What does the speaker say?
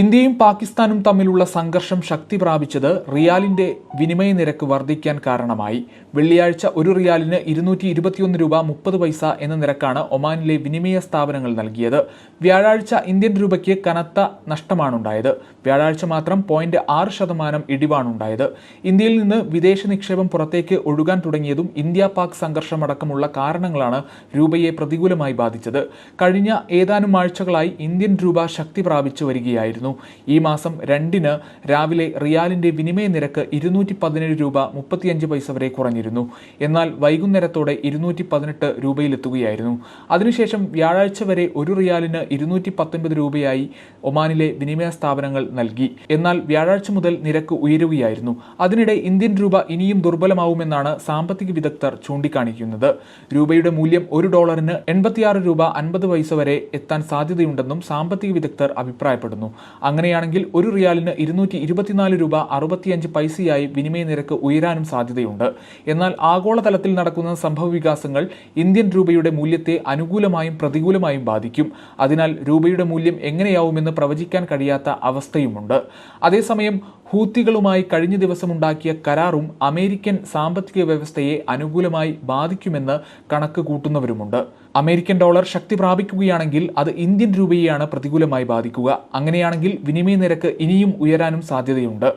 ഇന്ത്യയും പാകിസ്ഥാനും തമ്മിലുള്ള സംഘർഷം ശക്തി പ്രാപിച്ചത് റിയാലിന്റെ വിനിമയ നിരക്ക് വർദ്ധിക്കാൻ കാരണമായി. വെള്ളിയാഴ്ച ഒരു റിയാലിന് ഇരുന്നൂറ്റി ഇരുപത്തിയൊന്ന് രൂപ മുപ്പത് പൈസ എന്ന നിരക്കാണ് ഒമാനിലെ വിനിമയ സ്ഥാപനങ്ങൾ നൽകിയത്. വ്യാഴാഴ്ച ഇന്ത്യൻ രൂപയ്ക്ക് കനത്ത നഷ്ടമാണുണ്ടായത്. വ്യാഴാഴ്ച മാത്രം പോയിന്റ് ആറ് ശതമാനം ഇടിവാണുണ്ടായത്. ഇന്ത്യയിൽ നിന്ന് വിദേശ നിക്ഷേപം പുറത്തേക്ക് ഒഴുകാൻ തുടങ്ങിയതും ഇന്ത്യ പാക് സംഘർഷമടക്കമുള്ള കാരണങ്ങളാണ് രൂപയെ പ്രതികൂലമായി ബാധിച്ചത്. കഴിഞ്ഞ ഏതാനും ആഴ്ചകളായി ഇന്ത്യൻ രൂപ ശക്തി പ്രാപിച്ചു വരികയായിരുന്നു. ഈ മാസം രണ്ടിന് രാവിലെ റിയാലിന്റെ വിനിമയ നിരക്ക് ഇരുന്നൂറ്റി പതിനേഴ് രൂപ മുപ്പത്തിയഞ്ച് പൈസ വരെ കുറഞ്ഞിരുന്നു. എന്നാൽ വൈകുന്നേരത്തോടെ ഇരുന്നൂറ്റി പതിനെട്ട് രൂപയിലെത്തുകയായിരുന്നു. അതിനുശേഷം വ്യാഴാഴ്ച വരെ ഒരു റിയാലിന് ഇരുന്നൂറ്റി പത്തൊൻപത് രൂപയായി ഒമാനിലെ വിനിമയ സ്ഥാപനങ്ങൾ നൽകി. എന്നാൽ വ്യാഴാഴ്ച മുതൽ നിരക്ക് ഉയരുകയായിരുന്നു. അതിനിടെ ഇന്ത്യൻ രൂപ ഇനിയും ദുർബലമാവുമെന്നാണ് സാമ്പത്തിക വിദഗ്ധർ ചൂണ്ടിക്കാണിക്കുന്നത്. രൂപയുടെ മൂല്യം ഒരു ഡോളറിന് എൺപത്തിയാറ് രൂപ അൻപത് പൈസ വരെ എത്താൻ സാധ്യതയുണ്ടെന്നും സാമ്പത്തിക വിദഗ്ധർ അഭിപ്രായപ്പെടുന്നു. അങ്ങനെയാണെങ്കിൽ ഒരു റിയാലിന് ഇരുന്നൂറ്റി ഇരുപത്തിനാല് രൂപ അറുപത്തിയഞ്ച് പൈസയായി വിനിമയ നിരക്ക് ഉയരാനും സാധ്യതയുണ്ട്. എന്നാൽ ആഗോളതലത്തിൽ നടക്കുന്ന സംഭവവികാസങ്ങൾ ഇന്ത്യൻ രൂപയുടെ മൂല്യത്തെ അനുകൂലമായും പ്രതികൂലമായും ബാധിക്കും. അതിനാൽ രൂപയുടെ മൂല്യം എങ്ങനെയാവുമെന്ന് പ്രവചിക്കാൻ കഴിയാത്ത അവസ്ഥയുമുണ്ട്. അതേസമയം ഹൂത്തികളുമായി കഴിഞ്ഞ ദിവസമുണ്ടാക്കിയ കരാറും അമേരിക്കൻ സാമ്പത്തിക വ്യവസ്ഥയെ അനുകൂലമായി ബാധിക്കുമെന്ന് കണക്ക് കൂട്ടുന്നവരുമുണ്ട്. അമേരിക്കൻ ഡോളർ ശക്തി പ്രാപിക്കുകയാണെങ്കിൽ അത് ഇന്ത്യൻ രൂപയെയാണ് പ്രതികൂലമായി ബാധിക്കുക. അങ്ങനെയാണെങ്കിൽ വിനിമയ നിരക്ക് ഇനിയും ഉയരാനും സാധ്യതയുണ്ട്.